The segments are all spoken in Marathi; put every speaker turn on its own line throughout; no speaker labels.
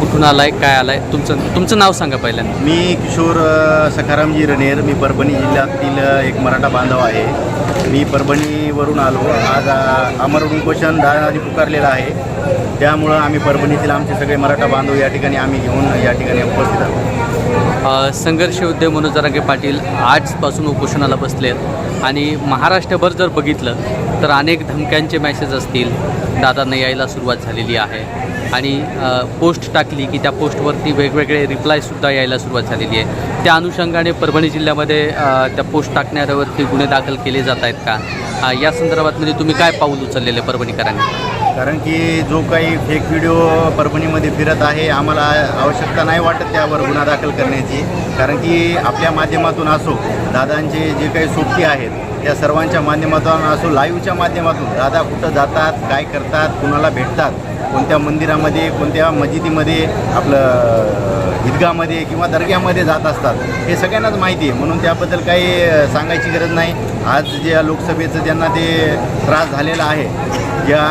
कुठून आलाय काय आलाय? तुमचं तुमचं नाव सांगा पहिल्यांदा.
मी किशोर सखारामजी रनेर. मी परभणी जिल्ह्यातील एक मराठा बांधव आहे. मी परभणीवरून आलो. आज अमर उपोषण दादाजी पुकारलेलं आहे. त्यामुळं आम्ही परभणीतील आमचे सगळे मराठा बांधव या ठिकाणी आम्ही घेऊन या ठिकाणी उपस्थित आहोत.
संघर्ष उद्योग मनोज जरांगे पाटील आजपासून उपोषणाला बसले आहेत आणि महाराष्ट्रभर जर बघितलं तर अनेक धमक्यांचे मॅसेज असतील. दादांना यायला सुरुवात झालेली आहे. आणि पोस्ट टाकली की त्या पोस्टवरती वेगवेगळे रिप्लायसुद्धा यायला सुरुवात झालेली आहे. त्या अनुषंगाने परभणी जिल्ह्यामध्ये त्या पोस्ट टाकणाऱ्यावरती गुन्हे दाखल केले जात आहेत का? अ, या संदर्भात म्हणजे तुम्ही काय पाऊल उचललेले परभणीकरांनी?
कारण की जो काही फेक व्हिडिओ परभणीमध्ये फिरत आहे आम्हाला आवश्यकता नाही वाटत त्यावर गुन्हा दाखल करण्याची. कारण की आपल्या माध्यमातून असो दादांचे जे काही सोबती आहेत त्या सर्वांच्या माध्यमातून असो लाईव्हच्या माध्यमातून दादा कुठं जातात काय करतात कुणाला भेटतात कोणत्या मंदिरामध्ये कोणत्या मस्जिदीमध्ये आपलं ईदगामध्ये किंवा दर्ग्यामध्ये जात असतात हे सगळ्यांनाच माहिती आहे. म्हणून त्याबद्दल काही सांगायची गरज नाही. आज जे लोकसभेचं ज्यांना ते त्रास झालेला आहे ज्या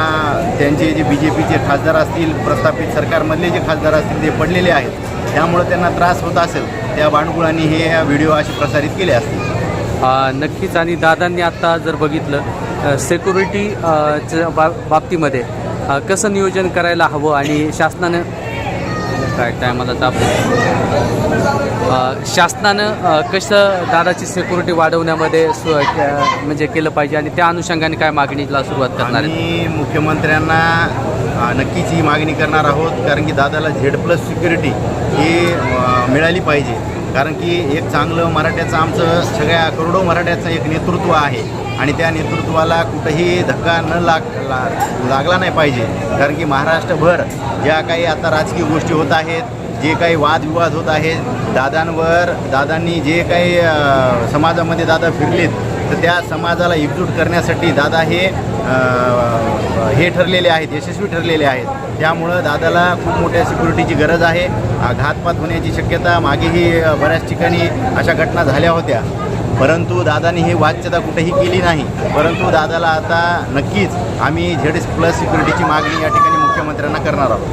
त्यांचे जे बी जे पीचे खासदार असतील प्रस्थापित सरकारमधले जे खासदार असतील ते पडलेले आहेत. त्यामुळं त्यांना त्रास होत असेल त्या बाणगुळांनी हे व्हिडिओ असे प्रसारित केले असतील.
नक्कीच. आणि दादांनी आत्ता जर बघितलं सेक्युरिटी च्या बा बाबतीमध्ये कसं नियोजन करायला हवं आणि शासनानं काय टायमाला ताप शासनानं कसं दादाची सिक्युरिटी वाढवण्यामध्ये सु म्हणजे केलं पाहिजे आणि त्या अनुषंगाने काय मागणीला सुरुवात करणार आहे
आणि मुख्यमंत्र्यांना नक्कीच ही मागणी करणार आहोत कारण की दादाला झेड प्लस सिक्युरिटी ही मिळाली पाहिजे. कारण की एक चांगलं मराठ्याचं आमचं सगळ्या करोडो मराठ्याचं एक नेतृत्व आहे. आणि त्या नेतृत्वाला कुठंही धक्का न लाग ला लागला नाही पाहिजे. कारण की महाराष्ट्रभर ज्या काही आता राजकीय गोष्टी होत आहेत जे काही वादविवाद होत आहेत दादांवर दादांनी जे काही समाजामध्ये दादा फिरलेत तर त्या समाजाला एकजूट करण्यासाठी दादा हे हे ठरलेले आहेत यशस्वी ठरलेले आहेत. त्यामुळं दादाला खूप मोठ्या सिक्युरिटीची गरज आहे. घातपात होण्याची शक्यता मागेही बऱ्याच ठिकाणी अशा घटना झाल्या होत्या. परंतु दादाने ही वाच्यता कुठेही केली नाही. परंतु दादाला आता नक्कीच आम्ही झेड प्लस सिक्युरिटीची मागणी या ठिकाणी मुख्यमंत्र्यांना करणार आहोत.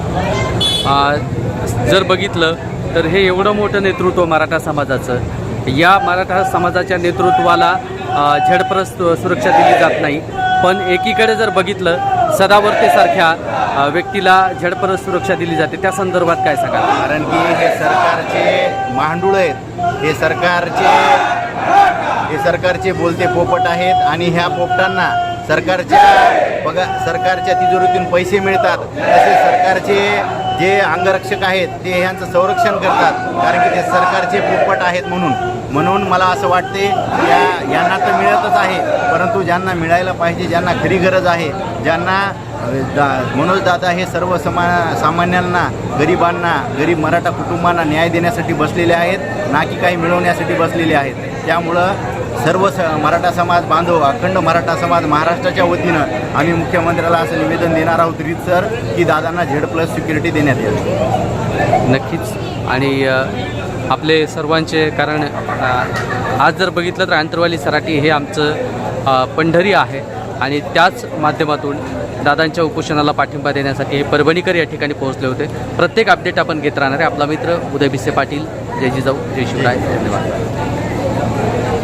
जर बघितलं तर हे एवढं मोठं नेतृत्व मराठा समाजाचं. या मराठा समाजाच्या नेतृत्वाला अ, झडप्रस सुरक्षा दिली जात नाही. पण एकीकडे जर बघितलं सदावर्तेसारख्या व्यक्तीला झडप्रस सुरक्षा दिली जाते. त्या संदर्भात काय सांगा
कारण की हे सरकारचे मांडूळ आहेत. हे सरकारचे हे सरकारचे बोलते पोपट आहेत आणि ह्या पोपटांना सरकारच्या बघा सरकारच्या तिजोरीतून पैसे मिळतात तसे सरकारचे जे अंगरक्षक आहेत ते ह्यांचं संरक्षण करतात कारण की ते सरकारचे पोपट आहेत म्हणून. म्हणून मला असं वाटते या यांना तर मिळतच आहे परंतु ज्यांना मिळायला पाहिजे ज्यांना खरी गरज आहे ज्यांना दा मनोज दादा हे सर्व समा सामान्यांना गरिबांना गरीब मराठा कुटुंबांना न्याय देण्यासाठी बसलेले आहेत ना की काही मिळवण्यासाठी बसलेले आहेत. त्यामुळं सर्व स मराठा समाज बांधव अखंड मराठा समाज महाराष्ट्राच्या वतीनं आम्ही मुख्यमंत्र्याला असं निवेदन देणार आहोत रीतसर की दादांना झेड प्लस सिक्युरिटी देण्यात येईल
नक्कीच. आणि आपले सर्वांचे कारण आज जर बघितलं तर आंतरवाली सराटी हे आमचं पंढरी आहे. आणि त्याच माध्यमातून दादांच्या उपोषणाला पाठिंबा देण्यासाठी हे परभणीकर या ठिकाणी पोहोचले होते. प्रत्येक अपडेट आपण घेत राहणार आहे. आपला मित्र उदय भिसे पाटील जय जिजाऊ जय शिवराय. धन्यवाद.